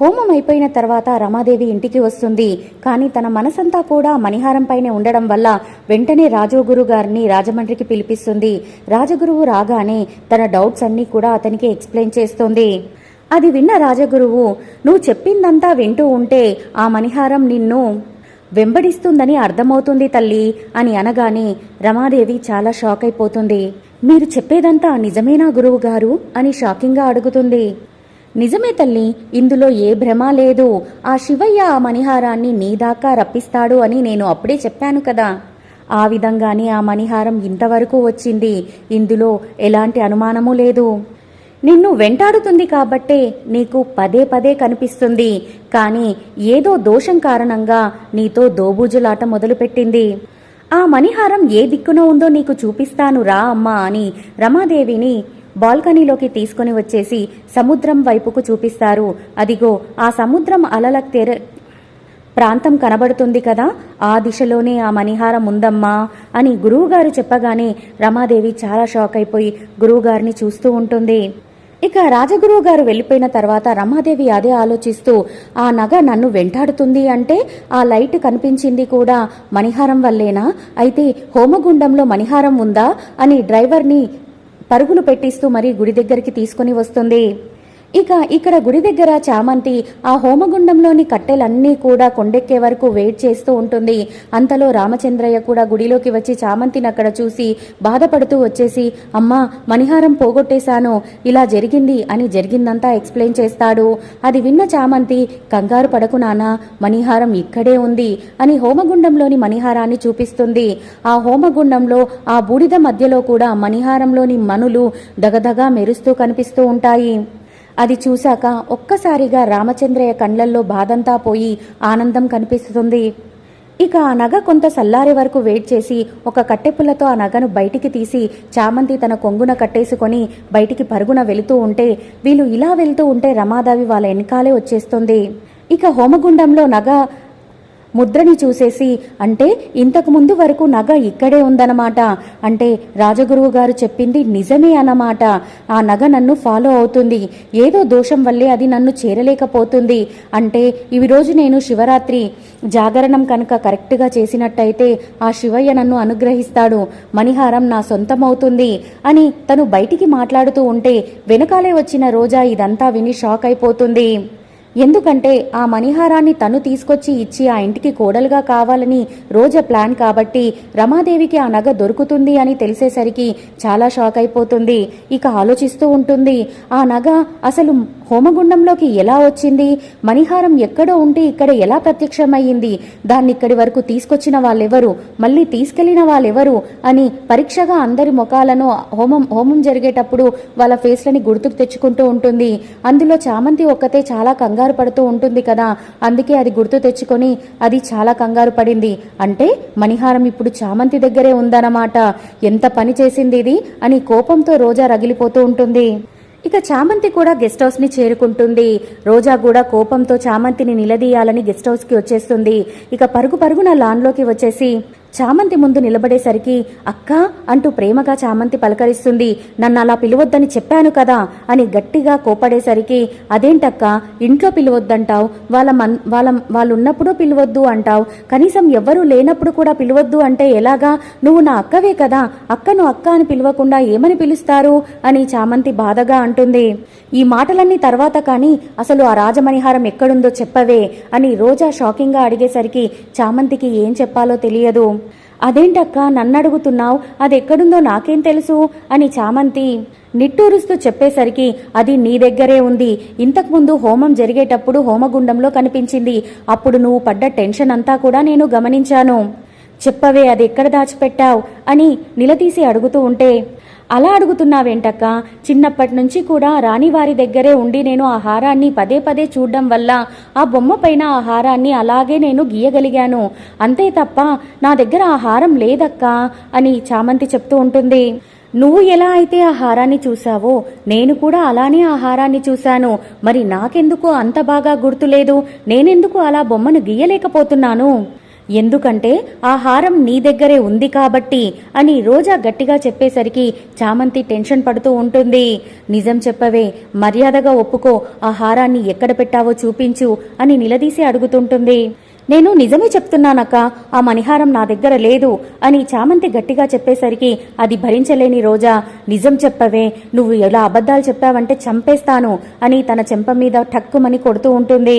హోమం అయిపోయిన తర్వాత రమాదేవి ఇంటికి వస్తుంది. కానీ తన మనసంతా కూడా మణిహారంపైనే ఉండడం వల్ల వెంటనే రాజగురు గారిని రాజమండ్రికి పిలిపిస్తుంది. రాజగురువు రాగానే తన డౌట్స్ అన్నీ కూడా అతనికి ఎక్స్ప్లెయిన్ చేస్తుంది. అది విన్న రాజగురువు నువ్వు చెప్పిందంతా వింటూ ఉంటే ఆ మణిహారం నిన్ను వెంబడిస్తుందని అర్థమవుతుంది తల్లి అని అనగానే రమాదేవి చాలా షాక్ అయిపోతుంది. మీరు చెప్పేదంతా నిజమేనా గురువు గారు అని షాకింగ్గా అడుగుతుంది. నిజమే తల్లి ఇందులో ఏ భ్రమ లేదు. ఆ శివయ్య ఆ మణిహారాన్ని నీ దాకా రప్పిస్తాడు అని నేను అప్పుడే చెప్పాను కదా. ఆ విధంగానే ఆ మణిహారం ఇంతవరకు వచ్చింది. ఇందులో ఎలాంటి అనుమానము లేదు. నిన్ను వెంటాడుతుంది కాబట్టే నీకు పదే పదే కనిపిస్తుంది. కానీ ఏదో దోషం కారణంగా నీతో దోబూజులాట మొదలుపెట్టింది. ఆ మణిహారం ఏ దిక్కున ఉందో నీకు చూపిస్తాను రా అమ్మా అని రమాదేవిని బాల్కనీలోకి తీసుకొని వచ్చేసి సముద్రం వైపుకు చూపిస్తారు. అదిగో ఆ సముద్రం అలల తెర ప్రాంతం కనబడుతుంది కదా? ఆ దిశలోనే ఆ మణిహారం ఉందమ్మా అని గురువుగారు చెప్పగానే రమాదేవి చాలా షాక్ అయిపోయి గురువుగారిని చూస్తూ ఉంటుంది. ఇక రాజగురువు గారు వెళ్ళిపోయిన తర్వాత రమాదేవి అదే ఆలోచిస్తూ ఆ నగ నన్ను వెంటాడుతుంది అంటే ఆ లైట్ కనిపించింది కూడా మణిహారం వల్లేనా? అయితే హోమగుండంలో మణిహారం ఉందా? అని డ్రైవర్ని పరుగులు పెట్టిస్తూ మరీ గుడి దగ్గరికి తీసుకుని వస్తుంది. ఇక ఇక్కడ గుడి దగ్గర చామంతి ఆ హోమగుండంలోని కట్టెలన్నీ కూడా కొండెక్కే వరకు వెయిట్ చేస్తూ ఉంటుంది. అంతలో రామచంద్రయ్య కూడా గుడిలోకి వచ్చి చామంతిని అక్కడ చూసి బాధపడుతూ వచ్చేసి అమ్మా మణిహారం పోగొట్టేశాను. ఇలా జరిగింది అని జరిగిందంతా ఎక్స్ప్లెయిన్ చేస్తాడు. అది విన్న చామంతి కంగారు పడకు నానా మణిహారం ఇక్కడే ఉంది అని హోమగుండంలోని మణిహారాన్ని చూపిస్తుంది. ఆ హోమగుండంలో ఆ బూడిద మధ్యలో కూడా మణిహారంలోని మనులు దగదగా మెరుస్తూ కనిపిస్తూ ఉంటాయి. అది చూశాక ఒక్కసారిగా రామచంద్రయ్య కండ్లల్లో బాధంతా పోయి ఆనందం కనిపిస్తుంది. ఇక ఆ నగ కొంత సల్లారి వరకు వెయిట్ చేసి ఒక కట్టెపుల్లతో ఆ నగను బయటికి తీసి చామంతి తన కొంగున కట్టేసుకొని బయటికి పరుగున వెళుతూ ఉంటే వీళ్ళు ఇలా వెళ్తూ ఉంటే రమాదేవి వాళ్ళ వెనకాలే వచ్చేస్తుంది. ఇక హోమగుండంలో నగ ముద్రని చూసేసి అంటే ఇంతకుముందు వరకు నగ ఇక్కడే ఉందన్నమాట. అంటే రాజగురువు గారు చెప్పింది నిజమే అన్నమాట. ఆ నగ నన్ను ఫాలో అవుతుంది. ఏదో దోషం వల్లే అది నన్ను చేరలేకపోతుంది. అంటే ఈ రోజు నేను శివరాత్రి. జాగరణం కనుక కరెక్ట్గా చేసినట్టయితే ఆ శివయ్య నన్ను అనుగ్రహిస్తాడు. మణిహారం నా సొంతమవుతుంది అని తను బయటికి మాట్లాడుతూ ఉంటే వెనకాలే వచ్చిన రోజా ఇదంతా విని షాక్ అయిపోతుంది. ఎందుకంటే ఆ మణిహారాన్ని తను తీసుకొచ్చి ఇచ్చి ఆ ఇంటికి కోడలుగా కావాలని రోజా ప్లాన్ కాబట్టి రమాదేవికి ఆ నగ దొరుకుతుంది అని తెలిసేసరికి చాలా షాక్ అయిపోతుంది. ఇక ఆలోచిస్తూ ఉంటుంది ఆ నగ అసలు హోమగుండంలోకి ఎలా వచ్చింది? మణిహారం ఎక్కడో ఉంటే ఇక్కడ ఎలా ప్రత్యక్షమయ్యింది? దాన్ని ఇక్కడి వరకు తీసుకొచ్చిన వాళ్ళెవరు? మళ్ళీ తీసుకెళ్ళిన వాళ్ళెవరు? అని పరీక్షగా అందరి ముఖాలను హోమం హోమం జరిగేటప్పుడు వాళ్ళ ఫేస్లని గుర్తుకు తెచ్చుకుంటూ ఉంటుంది. అందులో చామంతి ఒక్కతే చాలా కంగారు పడుతూ ఉంటుంది కదా. అందుకే అది గుర్తు తెచ్చుకొని అది చాలా కంగారు పడింది. అంటే మణిహారం ఇప్పుడు చామంతి దగ్గరే ఉందన్నమాట. ఎంత పని చేసింది ఇది? అని కోపంతో రోజా రగిలిపోతూ ఉంటుంది. ఇక చామంతి కూడా గెస్ట్ హౌస్ని చేరుకుంటుంది. రోజా కూడా కోపంతో చామంతిని నిలదీయాలని గెస్ట్ హౌస్కి వచ్చేస్తుంది. ఇక పరుగు పరుగున లాన్లోకి వచ్చేసి చామంతి ముందు నిలబడేసరికి అక్క అంటూ ప్రేమగా చామంతి పలకరిస్తుంది. నన్ను అలా పిలవద్దని చెప్పాను కదా అని గట్టిగా కోపడేసరికి అదేంటక్క ఇంట్లో పిలవద్దంటావు వాళ్ళ మన్ వాళ్ళ వాళ్ళు ఉన్నప్పుడు పిలవద్దు అంటావు. కనీసం ఎవ్వరూ లేనప్పుడు కూడా పిలవద్దు అంటే ఎలాగా? నువ్వు నా అక్కవే కదా అక్కను అక్క అని పిలవకుండా ఏమని పిలుస్తారు? అని చామంతి బాధగా అంటుంది. ఈ మాటలన్నీ తర్వాత కానీ అసలు ఆ రాజమణిహారం ఎక్కడుందో చెప్పవే అని రోజా షాకింగ్గా అడిగేసరికి చామంతికి ఏం చెప్పాలో తెలియదు. అదేంటక్క నన్నడుగుతున్నావు? అది ఎక్కడుందో నాకేం తెలుసు? అని చామంతి నిట్టూరుస్తూ చెప్పేసరికి అది నీ దగ్గరే ఉంది. ఇంతకుముందు హోమం జరిగేటప్పుడు హోమగుండంలో కనిపించింది. అప్పుడు నువ్వు పడ్డ టెన్షన్ అంతా కూడా నేను గమనించాను. చెప్పవే అది ఎక్కడ దాచిపెట్టావు? అని నిలదీసి అడుగుతూ ఉంటే అలా అడుగుతున్నావేంటక్క? చిన్నప్పటి నుంచి కూడా రాణివారి దగ్గరే ఉండి నేను ఆ హారాన్ని పదే పదే చూడడం వల్ల ఆ బొమ్మ పైన ఆ హారాన్ని అలాగే నేను గీయగలిగాను. అంతే తప్ప నా దగ్గర ఆ హారం లేదక్క అని చామంతి చెప్తూ ఉంటుంది. నువ్వు ఎలా అయితే ఆ హారాన్ని చూసావో నేను కూడా అలానే ఆ హారాన్ని చూశాను. మరి నాకెందుకు అంత బాగా గుర్తులేదు? నేనెందుకు అలా బొమ్మను గీయలేకపోతున్నాను? ఎందుకంటే ఆ హారం నీ దగ్గరే ఉంది కాబట్టి అని రోజా గట్టిగా చెప్పేసరికి చామంతి టెన్షన్ పడుతూ ఉంటుంది. నిజం చెప్పవే మర్యాదగా ఒప్పుకో ఆ హారాన్ని ఎక్కడ పెట్టావో చూపించు అని నిలదీసి అడుగుతుంటుంది. నేను నిజమే చెప్తున్నానక్క ఆ మణిహారం నా దగ్గర లేదు అని చామంతి గట్టిగా చెప్పేసరికి అది భరించలేని రోజా నిజం చెప్పవే నువ్వు ఎలా అబద్ధాలు చెప్పావంటే చంపేస్తాను అని తన చెంప మీద ఠక్కుమని కొడుతూ ఉంటుంది.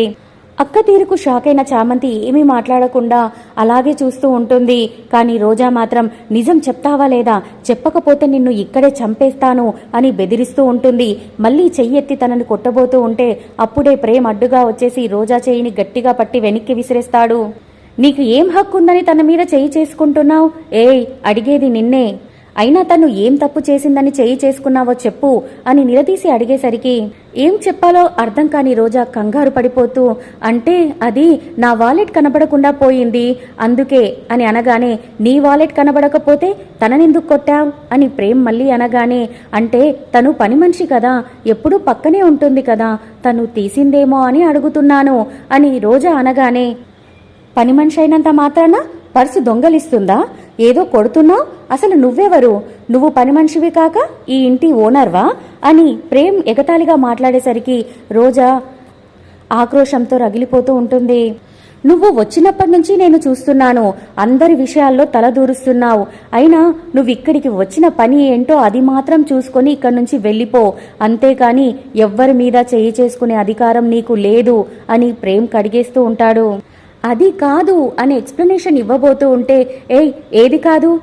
అక్క తీరుకు షాక్ అయిన చామంతి ఏమీ మాట్లాడకుండా అలాగే చూస్తూ ఉంటుంది. కానీ రోజా మాత్రం నిజం చెప్తావా లేదా? చెప్పకపోతే నిన్ను ఇక్కడే చంపేస్తాను అని బెదిరిస్తూ ఉంటుంది. మళ్ళీ చెయ్యెత్తి తనని కొట్టబోతూ ఉంటే అప్పుడే ప్రేమ్ అడ్డుగా వచ్చేసి రోజా చేయిని గట్టిగా పట్టి వెనక్కి విసిరేస్తాడు. నీకు ఏం హక్కు ఉందని తన మీద చెయ్యి చేసుకుంటున్నావు? ఏయ్ అడిగేది నిన్నే. అయినా తను ఏం తప్పు చేసిందని చేయి చేసుకున్నావో చెప్పు అని నిలదీసి అడిగేసరికి ఏం చెప్పాలో అర్థం కాని రోజా కంగారు పడిపోతూ అంటే అది నా వాలెట్ కనబడకుండా పోయింది అందుకే అని అనగానే నీ వాలెట్ కనబడకపోతే తననెందుకు కొట్టావు? అని ప్రేమ్ మళ్ళీ అనగానే అంటే తను పని మనిషి కదా ఎప్పుడూ పక్కనే ఉంటుంది కదా తను తీసిందేమో అని అడుగుతున్నాను అని రోజా అనగానే పని మనిషి అయినంత మాత్రాన? పర్సు దొంగలిస్తుందా? ఏదో కొడుతున్నావు? అసలు నువ్వెవరు? నువ్వు పని మనిషివి కాక ఈ ఇంటి ఓనర్వా? అని ప్రేమ్ ఎగతాళిగా మాట్లాడేసరికి రోజా ఆక్రోశంతో రగిలిపోతూ ఉంటుంది. నువ్వు వచ్చినప్పటి నుంచి నేను చూస్తున్నాను. అందరి విషయాల్లో తలదూరుస్తున్నావు. అయినా నువ్వు ఇక్కడికి వచ్చిన పని ఏంటో అది మాత్రం చూసుకొని ఇక్కడి నుంచి వెళ్ళిపో. అంతేకాని ఎవ్వరి మీద చేయి చేసుకునే అధికారం నీకు లేదు అని ప్రేమ్ కడిగేస్తూ ఉంటాడు. అది కాదు అని ఎక్స్ప్లెనేషన్ ఇవ్వబోతూ ఉంటే ఏయ్ ఏది కాదు?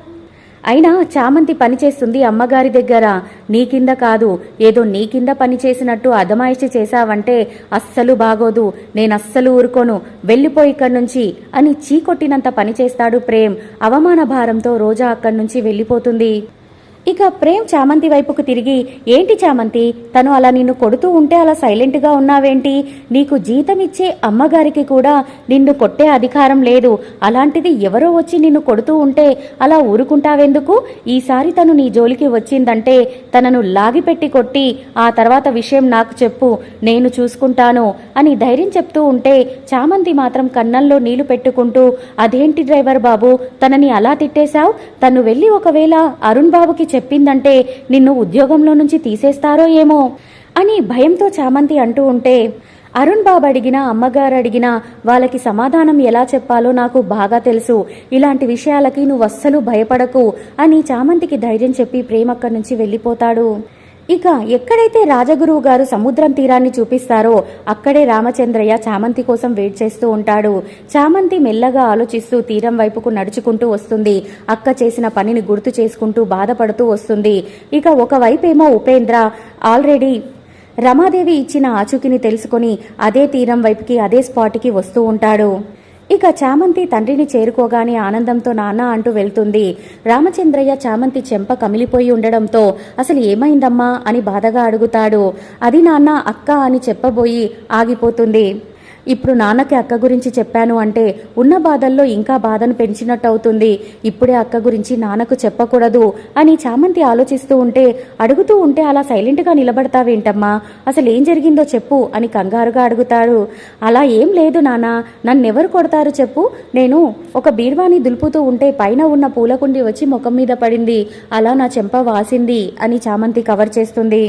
అయినా చామంతి పనిచేస్తుంది అమ్మగారి దగ్గర. నీ కింద కాదు. ఏదో నీ కింద పని చేసినట్టు అదమాయిషి చేశావంటే అస్సలు బాగోదు. నేనస్సలు ఊరుకోను. వెళ్ళిపోయి ఇక్కడి నుంచి అని చీకొట్టినంత పని చేస్తాడు ప్రేమ్. అవమాన భారంతో రోజా అక్కడి నుంచి వెళ్ళిపోతుంది. ఇక ప్రేమ్ చామంతి వైపుకు తిరిగి ఏంటి చామంతి? తను అలా నిన్ను కొడుతూ ఉంటే అలా సైలెంట్గా ఉన్నావేంటి? నీకు జీతం ఇచ్చే అమ్మగారికి కూడా నిన్ను కొట్టే అధికారం లేదు. అలాంటిది ఎవరో వచ్చి నిన్ను కొడుతూ ఉంటే అలా ఊరుకుంటావెందుకు? ఈసారి తను నీ జోలికి వచ్చిందంటే తనను లాగిపెట్టి కొట్టి ఆ తర్వాత విషయం నాకు చెప్పు నేను చూసుకుంటాను అని ధైర్యం చెప్తూ ఉంటే చామంతి మాత్రం కన్నంలో నీళ్ళు పెట్టుకుంటూ అదేంటి డ్రైవర్ బాబు తనని అలా తిట్టేశావు? తను వెళ్ళి ఒకవేళ అరుణ్ బాబుకి చెప్పిందంటే నిన్ను ఉద్యోగంలో నుంచి తీసేస్తారో ఏమో అని భయంతో చామంతి అంటూ ఉంటే అరుణ్ బాబు అడిగినా అమ్మగారు అడిగినా వాళ్ళకి సమాధానం ఎలా చెప్పాలో నాకు బాగా తెలుసు. ఇలాంటి విషయాలకి నువ్వు అస్సలు భయపడకు అని చామంతికి ధైర్యం చెప్పి ప్రేమక్కడి నుంచి వెళ్ళిపోతాడు. ఇక ఎక్కడైతే రాజగురువు గారు సముద్రం తీరాన్ని చూపిస్తారో అక్కడే రామచంద్రయ్య చామంతి కోసం వెయిట్ చేస్తూ ఉంటాడు. చామంతి మెల్లగా ఆలోచిస్తూ తీరం వైపుకు నడుచుకుంటూ వస్తుంది. అక్క చేసిన పనిని గుర్తు చేసుకుంటూ బాధపడుతూ వస్తుంది. ఇక ఒకవైపేమో ఉపేంద్ర ఆల్రెడీ రమాదేవి ఇచ్చిన ఆచూకీని తెలుసుకొని అదే తీరం వైపుకి అదే స్పాట్కి వస్తూ ఉంటాడు. ఇక చామంతి తండ్రిని చేరుకోగానే ఆనందంతో నాన్న అంటూ వెళ్తుంది. రామచంద్రయ్య చామంతి చెంప కమిలిపోయి ఉండడంతో అసలు ఏమైందమ్మా అని బాధగా అడుగుతాడు. అది నాన్న అక్క అని చెప్పబోయి ఆగిపోతుంది. ఇప్పుడు నాన్నకి అక్క గురించి చెప్పాను అంటే ఉన్న బాధల్లో ఇంకా బాధను పెంచినట్టు అవుతుంది ఇప్పుడే అక్క గురించి నాన్నకు చెప్పకూడదు అని చామంతి ఆలోచిస్తూ ఉంటే అడుగుతూ ఉంటే అలా సైలెంట్గా నిలబడతావేంటమ్మా? అసలు ఏం జరిగిందో చెప్పు అని కంగారుగా అడుగుతాడు. అలా ఏం లేదు నాన్న నన్నెవరు కొడతారు చెప్పు? నేను ఒక బీర్వాని దులుపుతూ ఉంటే పైన ఉన్న పూలకుండి వచ్చి ముఖం మీద పడింది. అలా నా చెంప వాసింది అని చామంతి కవర్ చేస్తుంది.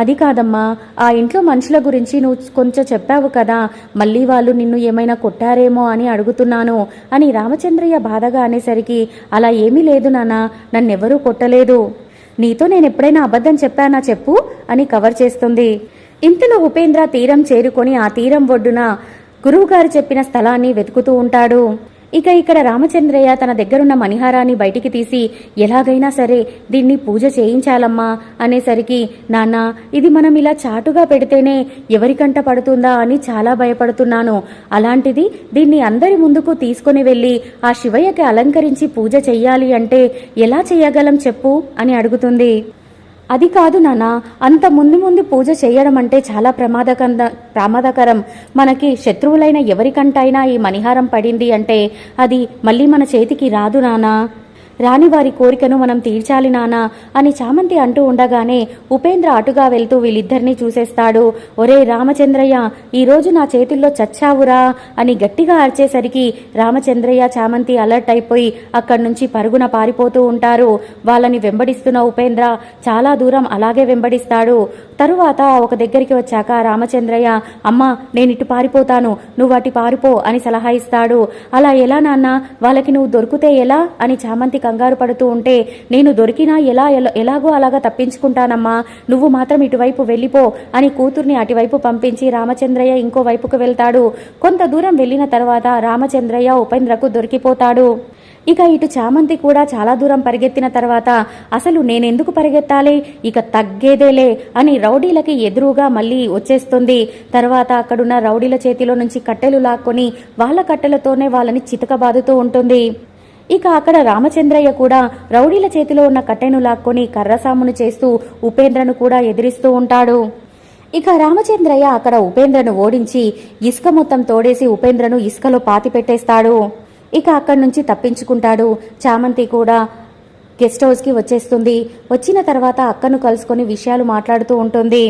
అది కాదమ్మా ఆ ఇంట్లో మనుషుల గురించి నువ్వు కొంచెం చెప్పావు కదా మళ్ళీ వాళ్ళు నిన్ను ఏమైనా కొట్టారేమో అని అడుగుతున్నాను అని రామచంద్రయ్య బాధగా అనేసరికి అలా ఏమీ లేదు నాన్న నన్నెవరూ కొట్టలేదు. నీతో నేను ఎప్పుడైనా అబద్ధం చెప్పానా చెప్పు అని కవర్ చేస్తుంది. ఇంతలో ఉపేంద్ర తీరం చేరుకొని ఆ తీరం ఒడ్డున గురువుగారు చెప్పిన స్థలాన్ని వెతుకుతూ ఉంటాడు. ఇక ఇక్కడ రామచంద్రయ్య తన దగ్గరున్న మణిహారాన్ని బయటికి తీసి ఎలాగైనా సరే దీన్ని పూజ చేయించాలమ్మా అనేసరికి నాన్న ఇది మనం ఇలా చాటుగా పెడితేనే ఎవరికంట పడుతుందా అని చాలా భయపడుతున్నాను. అలాంటిది దీన్ని అందరి ముందుకు తీసుకొని వెళ్ళి ఆ శివయ్యకి అలంకరించి పూజ చెయ్యాలి అంటే ఎలా చెయ్యగలం చెప్పు అని అడుగుతుంది. అది కాదు నాన్న అంత ముందు ముందు పూజ చేయడం అంటే చాలా ప్రమాదకంద ప్రమాదకరం. మనకి శత్రువులైన ఎవరికంటైనా ఈ మణిహారం పడింది అంటే అది మళ్ళీ మన చేతికి రాదు నానా రాని వారి కోరికను మనం తీర్చాలి నానా అని చామంతి అంటూ ఉండగానే ఉపేంద్ర అటుగా వెళ్తూ వీళ్ళిద్దరినీ చూసేస్తాడు. ఒరే రామచంద్రయ్య ఈరోజు నా చేతుల్లో చచ్చావురా అని గట్టిగా అరిచేసరికి రామచంద్రయ్య చామంతి అలర్ట్ అయిపోయి అక్కడి నుంచి పరుగున పారిపోతూ ఉంటారు. వాళ్ళని వెంబడిస్తున్న ఉపేంద్ర చాలా దూరం అలాగే వెంబడిస్తాడు. తరువాత ఒక దగ్గరికి వచ్చాక రామచంద్రయ్య అమ్మ నేను ఇటు పారిపోతాను. నువ్వు అటు పారిపో అని సలహా ఇస్తాడు. అలా ఎలా నాన్న? వాళ్ళకి నువ్వు దొరికితే ఎలా? అని చామంతి కంగారు పడుతూ ఉంటే నేను దొరికినా ఎలా ఎలా- ఎలాగో అలాగా తప్పించుకుంటానమ్మా. నువ్వు మాత్రం ఇటువైపు వెళ్ళిపో అని కూతుర్ని అటువైపు పంపించి రామచంద్రయ్య ఇంకో వైపుకు వెళ్తాడు. కొంత దూరం వెళ్ళిన తర్వాత రామచంద్రయ్య ఉపేంద్రకు దొరికిపోతాడు. ఇక ఇటు చామంతి కూడా చాలా దూరం పరిగెత్తిన తర్వాత అసలు నేనెందుకు పరిగెత్తాలి? ఇక తగ్గేదేలే అని రౌడీలకి ఎదురుగా మళ్ళీ వచ్చేస్తుంది. తర్వాత అక్కడున్న రౌడీల చేతిలో నుంచి కట్టెలు లాక్కొని వాళ్ళ కట్టెలతోనే వాళ్ళని చితకబాదుతూ ఉంటుంది. ఇక అక్కడ రామచంద్రయ్య కూడా రౌడీల చేతిలో ఉన్న కట్టెను లాక్కొని కర్రసామును చేస్తూ ఉపేంద్రను కూడా ఎదిరిస్తూ ఉంటాడు. ఇక రామచంద్రయ్య అక్కడ ఉపేంద్రను ఓడించి ఇసుక మొత్తం తోడేసి ఉపేంద్రను ఇసుకలో పాతి పెట్టేస్తాడు. ఇక అక్కడి నుంచి తప్పించుకుంటాడు. చామంతి కూడా గెస్ట్ హౌస్కి వచ్చేస్తుంది. వచ్చిన తర్వాత అక్కను కలుసుకొని విషయాలు మాట్లాడుతూ ఉంటుంది.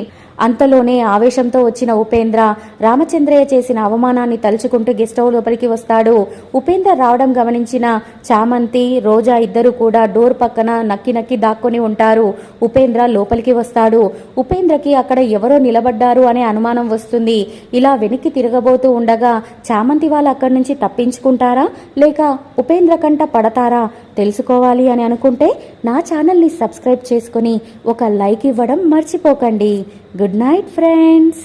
అంతలోనే ఆవేశంతో వచ్చిన ఉపేంద్ర రామచంద్రయ్య చేసిన అవమానాన్ని తలుచుకుంటూ గెస్ట్ హౌస్ లోపలికి వస్తాడు. ఉపేంద్ర రావడం గమనించిన చామంతి రోజా ఇద్దరు కూడా డోర్ పక్కన నక్కి నక్కి దాక్కొని ఉంటారు. ఉపేంద్ర లోపలికి వస్తాడు. ఉపేంద్రకి అక్కడ ఎవరో నిలబడ్డారు అనే అనుమానం వస్తుంది. ఇలా వెనక్కి తిరగబోతూ ఉండగా చామంతి వాళ్ళు అక్కడి నుంచి తప్పించుకుంటారా? లేక ఉపేంద్ర కంట పడతారా? తెలుసుకోవాలి అని అనుకుంటే నా ఛానల్ని సబ్స్క్రైబ్ చేసుకొని ఒక లైక్ ఇవ్వడం మర్చిపోకండి. Good night friends.